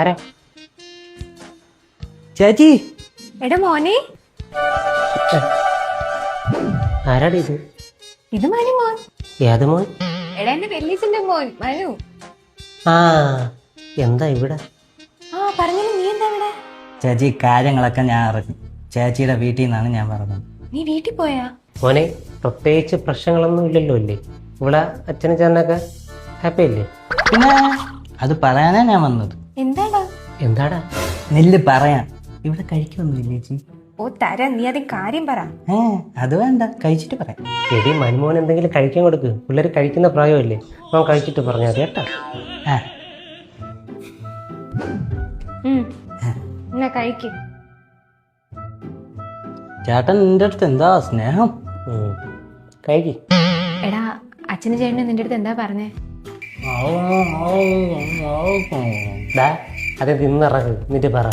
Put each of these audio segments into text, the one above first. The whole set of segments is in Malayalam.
ആരാ? ചേച്ചി. എടാ മോനെ. ആരാടി ഇത്? ഇത് മനു മോൻ. ഏത് മോൻ? എടാ എന്റെ വെല്ലീസിന്റെ മോൻ മനു. ആ എന്താ ഇവിടെ? ആ പറഞ്ഞില്ല നീ എന്താ ഇവിടെ? ചേച്ചി കാര്യങ്ങളൊക്കെ ഞാൻ അറിഞ്ഞു. ചേച്ചിയുടെ വീട്ടിൽ നിന്നാണ് ഞാൻ പറഞ്ഞത്. നീ വീട്ടിൽ പോയാ? മോനെ പ്രത്യേകിച്ച് പ്രശ്നങ്ങളൊന്നും ഇല്ലല്ലോ അല്ലേ? ഇവിടെ അച്ഛനും ചേട്ടനൊക്കെ ഹാപ്പി അല്ലേ? പിന്നെ? അത് പറയാനാ ഞാൻ വന്നത്. എന്താടാ എന്താടാ? നെല്ല് പറയാ. ഇവിടെ കഴിക്കൊന്നുമില്ല ചേച്ചി? ഓ തര. നീ അതിന് കാര്യം പറ. ഏ അത് വേണ്ട. കഴിച്ചിട്ട് പറയാം. എടി മനുമോൻ എന്തെങ്കിലും കഴിക്കാൻ കൊടുക്ക്. പിള്ളേർ കഴിക്കുന്ന പ്രായമല്ലേ? അവൻ കഴിച്ചിട്ട് പറഞ്ഞാൽ മതി കേട്ടാ. ആ. ഉം. എന്നാ കഴിക്ക്. ചേട്ടൻ നിന്റെ അടുത്ത് എന്താ സ്നേഹം? ഉം. കഴിക്ക്. എടാ അച്ഛനും ചേട്ടനും നിന്റെ അടുത്ത് എന്താ പറഞ്ഞേ? അത് നിന്നിറങ്ങ് എന്നിട്ട് പറ.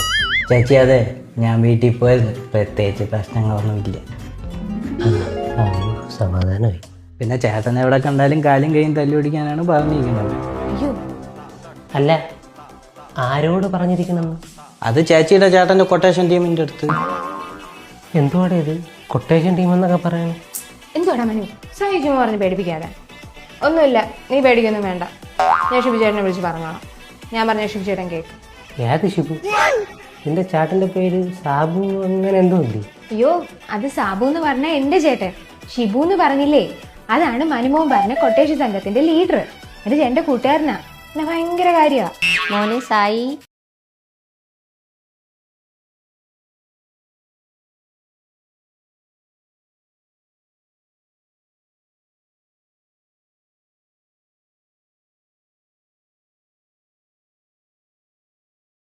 ചേച്ചി അതെ ഞാൻ വീട്ടിൽ പോയിരുന്നു പ്രത്യേകിച്ച് പ്രശ്നങ്ങളൊന്നും ഇല്ല. ആ, സമാധാനമായി. പിന്നെ ചേട്ടൻ എവിടെ കണ്ടാലും കാലും കൈയും തല്ലി പിടിക്കാനാണ് പറഞ്ഞിരിക്കുന്നത്. അയ്യോ. അല്ല ആരോട് പറഞ്ഞിരിക്കണം? അത് ചേച്ചിയുടെ ചേട്ടന്റെ കൊട്ടേഷൻ ടീമിന്റെ അടുത്ത്. എന്തുവാടെ ഇത്? കൊട്ടേഷൻ ടീം എന്നൊക്കെ പറയണം എന്തുവാടാ മനു? സഹിക്കുമോ പറഞ്ഞ് പേടിപ്പിക്കാതെ? ഒന്നുമില്ല നീ പേടിക്കൊന്നും വേണ്ട. ഞാൻ ഷിബിചേട്ടനെ വിളിച്ച് പറഞ്ഞോളാം. ഞാൻ പറഞ്ഞ ഷിബിചേട്ടൻ കേൾക്കും ഏത് ഷിബു? നിന്റെ ചാട്ടന്റെ പേര് സാബു അങ്ങനെ എന്തോ അയ്യോ അത് സാബു എന്ന് പറഞ്ഞ എന്റെ ചേട്ടൻ. ഷിബു എന്ന് പറഞ്ഞില്ലേ? അതാണ് മനുമോൻ പറഞ്ഞ കൊട്ടേഷൻ സംഘത്തിന്റെ ലീഡർ എന്റെ ചേട്ടന്റെ കൂട്ടുകാരനാ. ഭയങ്കര കാര്യമാ മോനെ സായി.